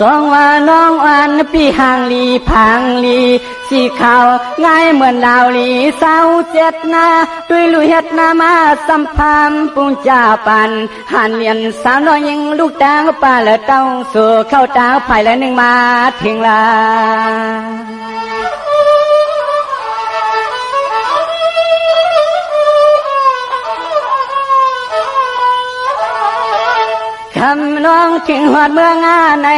สองว่าน้องอันปีห่างลีพังลีสีขาวง่ายเหมือนดาวลีเศร้าเจ็ดนาด้วยลุยเฮ็ดนามาสัมพันปุงจ่าปันหันเลียนสาวน้อยยิงลูกดางป่าและเต้าสู่เข้าตาภายและหนึ่งมาถึงลา คำน้องถึงหอดเมืองอาใน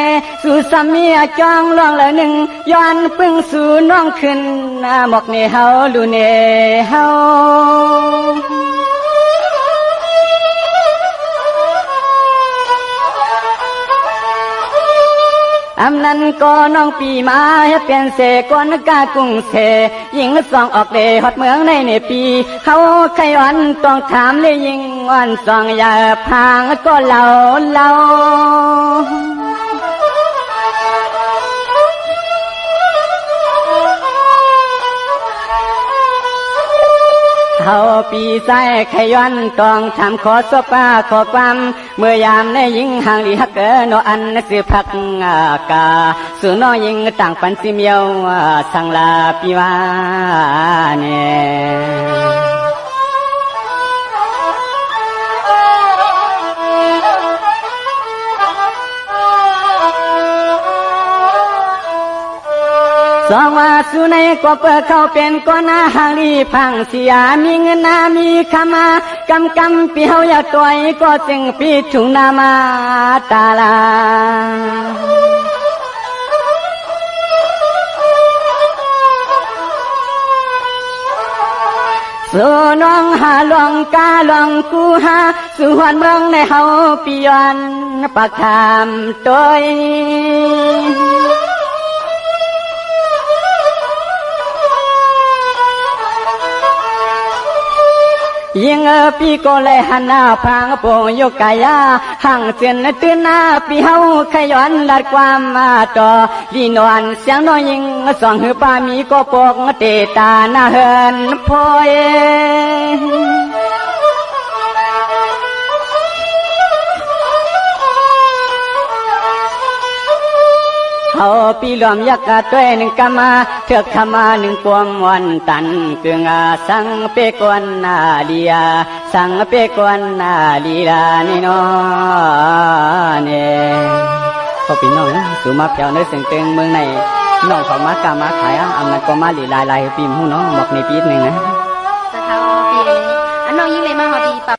สู่สามีจองล่วงละหนึ่งย้อนปึ้งสู่น้องขึ้นหน้าหมอกเนเฮาลูเนเฮา อำนันก็น้องปีมาให้เป็นเสกอนกากุ้งเสยิงสองออกเดฮอดเมืองในในปี เขาใครวันต้องถามเลยยิงวันสองอย่าพางก็เล่าเล่า เขาปีใส่ขย้อนตองทำขอสปาขอความเมื่อยามในยิงห่างลีฮักเออโนอันสือพักอากาสู่น้อยิงต่างปันสิเมียวสังลาปีวาเน สองว่าสุในก็เปิดเข้าเป็นก้อนอาหางรีพังเสียมีเงินนามีคำมากำกำปีเฮาอย่าตัวอยก็จึงปีถุงนามาตาลาสู่น้องหาลองกาลองกูหาสู่หวนเมืองในเฮาปียอนปักคำตัว ยิงเออปีก็เลยหันหน้าพังโปงโยกายาห่างเสียนตื่นหน้าปีเฮาขย้อนลัดความมาต่อลีนอนเสียงน้อยยิงสองหือปามีก็ปกเตตาหน้าเฮินพอย เขาปีหลอมยักษ์กะตัวหนึ่งกะมาเถือกขมาหนึ่งปวงวันตันเกืองอาสังเปกวนนาลียาสังเปกวนนาลีลานี่นอเน่พอพี่น้องสูมาเปียวในเสียงเต็งเมืองในน้องเขามากามาขายอะอำนั้นก็มาหลีลายลายปีมหูน้องบอกในปีหนึ่งนะจะเท่าปีอันน้องยิ่งเลยมาหอดีปรับ